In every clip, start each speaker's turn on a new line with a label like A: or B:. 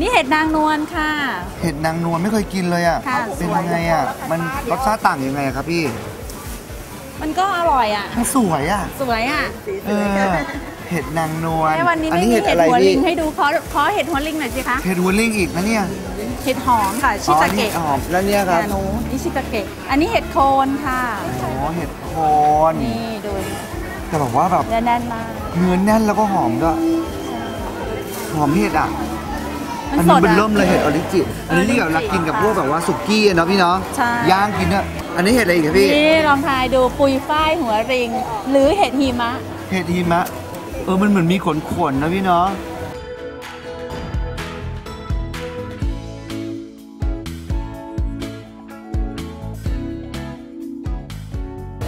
A: นี่เห็ดนางนวลค่ะ
B: เห็ดนางนวลไม่เคยกินเลยอะ
A: ค่ะ
B: เป็นยังไงอะมันรสชาติต่างยังไงอะครับพี่
A: มันก็อร่อยอะ
B: มันสวยอะ
A: สวยอะ
B: เออ เห็ดนางนวล
A: แม่วันนี้
B: อั
A: ไม่มี
B: เห็ด
A: เห็ด
B: อะไร
A: หัว
B: พี่
A: ลิงให้ดูขอขอเห็ดหัวลิงหน่อยสิคะ
B: เห็ดหัวลิงอีกนะเนี่ย
A: เห็ดหอมค่ะ ชิ
B: อ๋อ
A: ตา
B: นี่
A: เกะ
B: หอมแล้วเนี่ยครับ
A: นาโนนี่ชิตาเกะ อันนี้เห็ดโคนค่ะ
B: อ๋อ เห็ดโคน
A: นี่ดู
B: แต่บอกว่าแบบ
A: เนื้อแน่นมาก
B: เนื้อแน่นแล้วก็หอมด้วย หอมเห็ดอะ
A: มัน
B: อัน
A: ส
B: นี้
A: ด
B: เป็น
A: อะ
B: เริ่มเลยเห็ดออริจิอันนี้ที่แบบเรากินกับพวกแบบว่าสุกี้อะเนาะพี่เนาะ
A: ใช่
B: ย่างกินเนี่ยอันนี้เห็ดอะไรอีกครับพี่
A: นี่ลองทายดูปุยฝ้ายหัวริง หรือเห็ดหิมะ
B: เห็ดหิมะเออมันเหมือนมีขนขนๆนะพี่เนาะ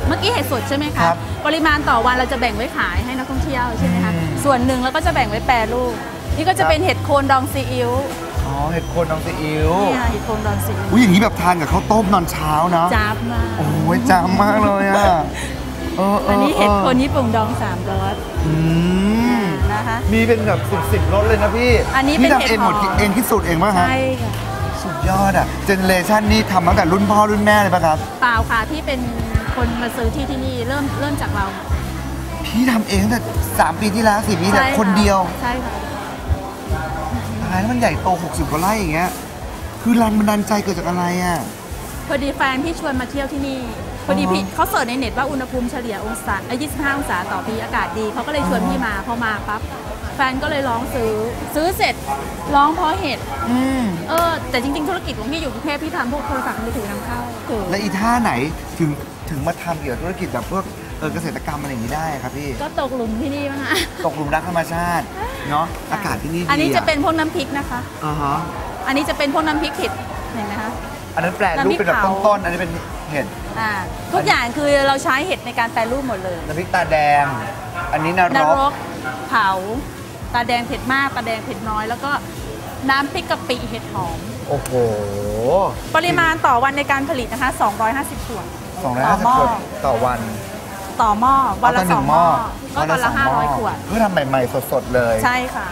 A: เมื่อกี้เห็ดสดใช่ไหมคะปริมาณต่อวันเราจะแบ่งไว้ขายให้นักท่องเที่ยวใช่ไหมคะ ส่วนหนึ่งเราก็จะแบ่งไว้แปรรูป นี่ก็จะเป็นเห็ดโคนดองซีอิ๊ว
B: อ๋อเห็ดโคนน้องซีอิ๊ว
A: นี่ค่ะเห็ดโคนดองซีอิ๊ว
B: อุ้ยอย่างนี้แบบทานกับข้าวต้มนอนเช้าเนาะ
A: จ้าบมาก
B: โอ้ยจามมากเลยอะเออเออ
A: อันนี้เห็ดโคน
B: ออ
A: ญี่ปุ่นดองสามรส
B: อืม
A: นะคะ
B: มีเป็นแบบสิบสิบรสเลยนะพี่
A: อันนี้เป็น
B: ทำเองหมด
A: เห็ดหอม
B: เองที่สุดเองป่ะฮะ
A: ใช่ค่ะ
B: สุดยอดอะเจเนเรชันนี้ทำตั้งแต่รุ่นพ่อรุ่นแม่เลยป่ะครับ
A: เปล่าค่ะที่เป็นคนมาซื้อที่ที่นี่เริ่มเริ่มจากเรา
B: พี่ทำเองตั้งแต่สามปีที่แล้วสี่ปีที่แล้ว
A: ใช่ะ
B: คนเดียว
A: ใช่ค่ะ
B: ตายแล้วมันใหญ่โต 60 กว่าไร่อย่างเงี้ย คือแรงบันดาลใจเกิดจากอะไรอะ
A: พอดีแฟนพี่ชวนมาเที่ยวที่นี่ พอดีพี่เขาเสิร์ชในเน็ตว่าอุณหภูมิเฉลี่ยองศาเอ้ย25 องศาต่อปีอากาศดี เขาก็เลยชวนพี่มา พอมาปั๊บ แฟนก็เลยร้องซื้อ ซื้อเสร็จร้องเพราะเห็ด
B: อืม
A: เออ แต่จริง ๆ ธุรกิจของพี่อยู่กรุงเทพพี่ทำพวกโทรศัพท์มือถือนำเข้าคือ
B: และอีท่าไหนถึงถึงมาทำเกี่ยวกับธุรกิจแบบพวก เออเกษตรกรรมอะไรอย่างนี้ได้ครับพี่
A: ก็ตกหลุมที่นี่มั้งฮะ
B: ตกหลุมรักธรรมชาติเนาะอากาศที่นี่ดี
A: อันนี้จะเป็นพวกน้ำพริกนะคะ
B: อ่าฮะ
A: อันนี้จะเป็นพวกน้ำพริกเห็ดเห็นไหมคะ
B: อันนั้นแปลรูปเป็นแบบ
A: น้ำพริกเผา
B: ต้นๆอันนี้เป็นเห็ด
A: อ่าทุกอย่างคือเราใช้เห็ดในการแปรรูปหมดเลย
B: น้ำพริกตาแดง อันนี้น
A: น
B: ร
A: ร
B: ก
A: กเผาตาแดงเผ็ดมากตาแดงเผ็ดน้อยแล้วก็น้ำพริกกะปิเห็ดหอม
B: โอ้โห
A: ปริมาณต่อวันในการผลิตนะคะ 250ขวด
B: สองร้อย
A: ต่อ
B: ห้าสิ
A: ห
B: บ
A: ม้อ
B: ขวดต่อวัน
A: ต่อหม้อวันละ
B: ต่
A: ส
B: ห
A: องหม้อก็
B: วัน
A: วั
B: ละ
A: น
B: ส
A: ละ
B: องหม้อ
A: 500ขวด
B: เพื่อทำใหม่ๆสดๆเลย
A: ใช่ค่ะ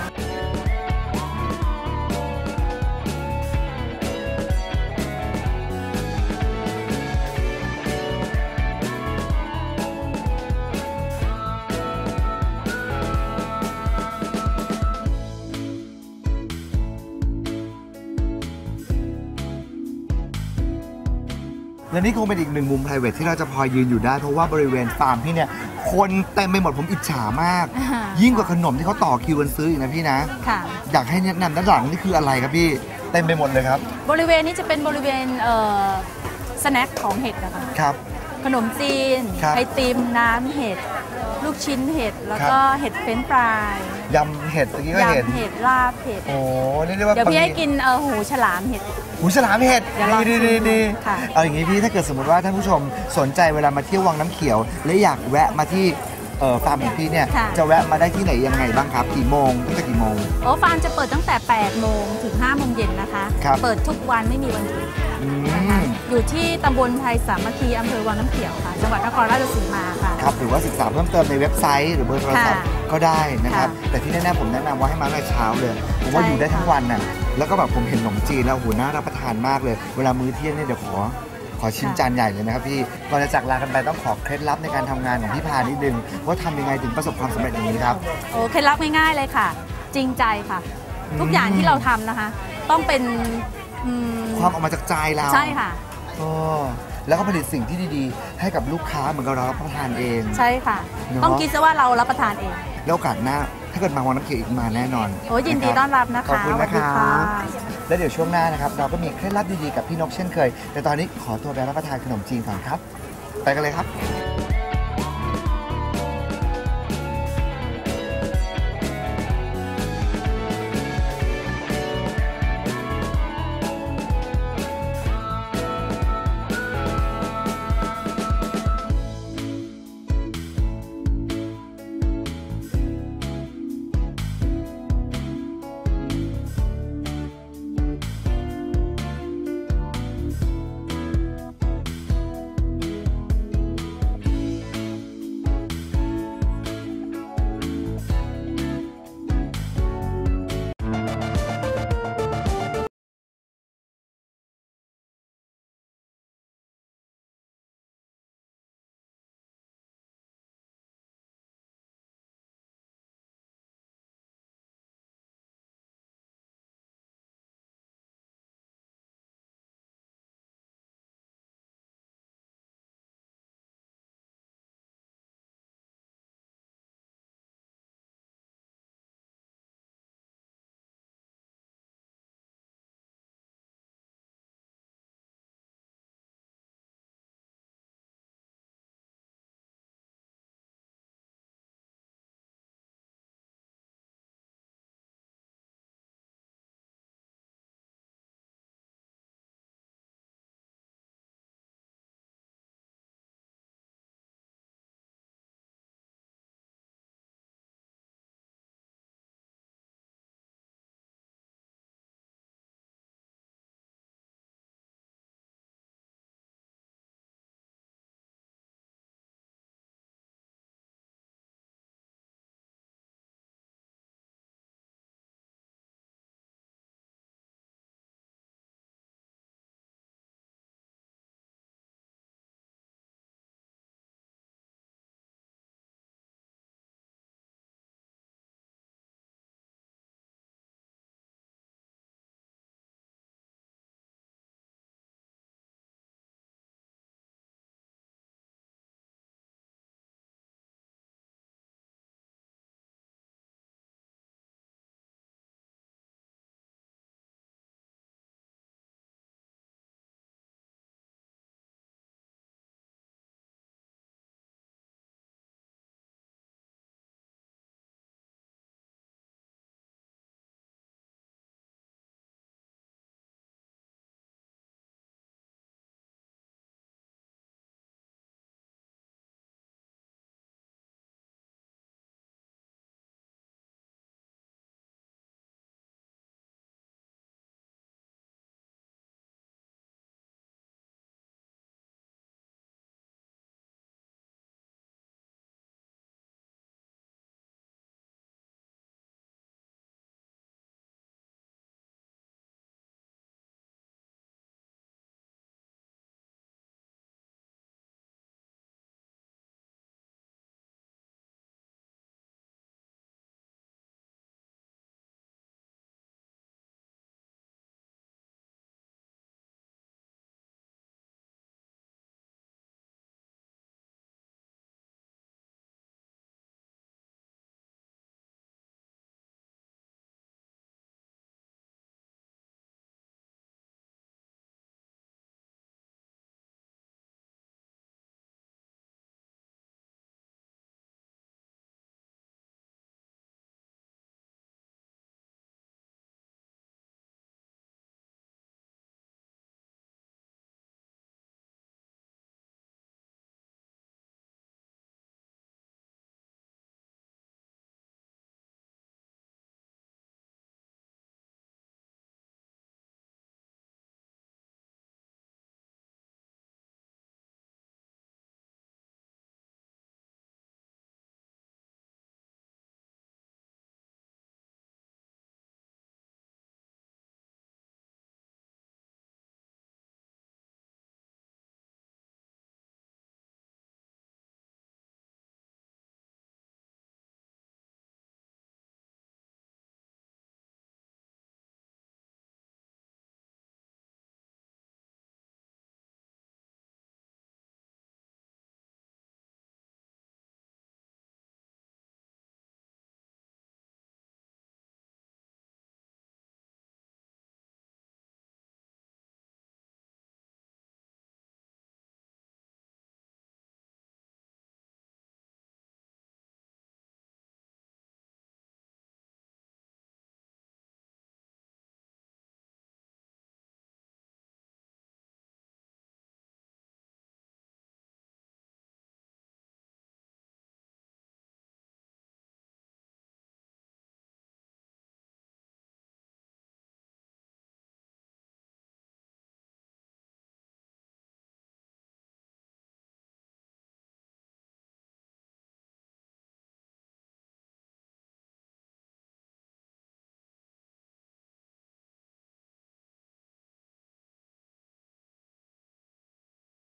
B: และนี่คงเป็นอีกหนึ่งมุม p r i v a t ที่เราจะพอยืนอยู่ได้ เพราะว่าบริเวณฟาร์มพี่เนี่ยคนเต็มไปหมดผมอิจฉามาก
A: อ่า
B: ยิ่งกว่าขนมที่เขาต่อคิวกันซื้ออีกนะพี่นะ
A: ค่ะ
B: อยากให้แนะนำด้านหลังนี่คืออะไรครับพี่เต็มไปหมดเลยครับ
A: บริเวณนี้จะเป็นบริเวณเอ่อสแน็คของเห็ดนะคะ
B: ครับ
A: ข นมจีน
B: ครับ
A: ไอติมน้ำเห็ด ลูกชิ้นเห็ด แล้วก็เห็ดเฟรนช์ฟราย
B: ยำเห็ดเมื่อกี้ก็เห็น
A: ยำเห็ดลาบเห็ด
B: โอ้นี่เรียกว่า
A: เดี๋ยวพี่ให้
B: บะหมี่
A: กินเออหูฉลามเห็ด
B: หูฉลามเห็ด
A: เดี๋ยวลอง
B: ดีดีดี
A: ค่ะ
B: เอาอย่างนี้พี่ถ้าเกิดสมมติว่าท่านผู้ชมสนใจเวลามาเที่ยววังน้ำเขียว และอยากแวะมาที่เอ่อฟาร์มของพี่เนี่ย
A: ค่ะ
B: จะแวะมาได้ที่ไหนยังไงบ้างครับกี่โมงตั้งแต่กี่โมง
A: โอ้ฟาร์มจะเปิดตั้งแต่ 8 โมงถึง 5 โมงเย็นนะคะ
B: ครับ
A: เปิดทุกวันไม่มีวันหยุด
B: อืม
A: อยู่ที่ตำบลไทยสามัคคีอำเภอวังน้ำเขียวค่ะ จังหวัดนครราชสีมาค่ะ
B: ครับหรือว่าศึกษาเพิ่มเติมในเว็บไซต์ หรือเบอร์โทรศัพท์
A: ค่ะ
B: ก็ได้นะครับ
A: ค่ะ
B: แต่ที่แน่ๆผมแนะนำว่าให้มาตั้งแต่เช้าเลยผมว่า
A: ใช่
B: อยู่ได้ทั้ง
A: ค่ะ
B: วันน่ะแล้วก็แบบผมเห็นขนมจีนแล้วโอ้โหน่ารับประทานมากเลย เวลามื้อเที่ยงเนี่ยเดี๋ยวขอขอชิมจานใหญ่เลยนะครับพี่ก่อนจะจากลากันไปต้องขอเคล็ดลับในการทำงานของพี่พานิดนึงว่าทำยังไงถึงประสบความสำเร็จอย่างนี้ครับ
A: โอ้เคล็ดลับง่ายๆเลยค่ะ จริงใจค่ะ ทุกอย่างที่เราทำนะคะ ต้องเป็นอืม
B: ความออกมาจากใจเรา
A: ใช่ค่ะ
B: เออแล้วก็ผลิตสิ่งที่ดีๆ ให้กับลูกค้าเหมือนกับเรารับประทานเอง
A: ใช่ค่ะ
B: เนอะ
A: ต้องคิดซะว่าเรารับประทานเอง
B: แล้วโอกาสหน้าถ้าเกิดมาวังน้ำเขียวอีกมาแน่นอน
A: โอ้ยินดีะ
B: ค
A: ต้อนรับนะคะ
B: ขอบคุณ
A: สวั
B: นะ
A: ส
B: ค
A: ดี
B: รั
A: ค่ะ
B: บแล้วเดี๋ยวช่วงหน้านะครับ เราก็มีเคล็ดลับดีๆกับพี่นกเช่นเคย แต่ตอนนี้ขอตัวไปรับประทานขนมจีนก่อนครับ ไปกันเลยครับ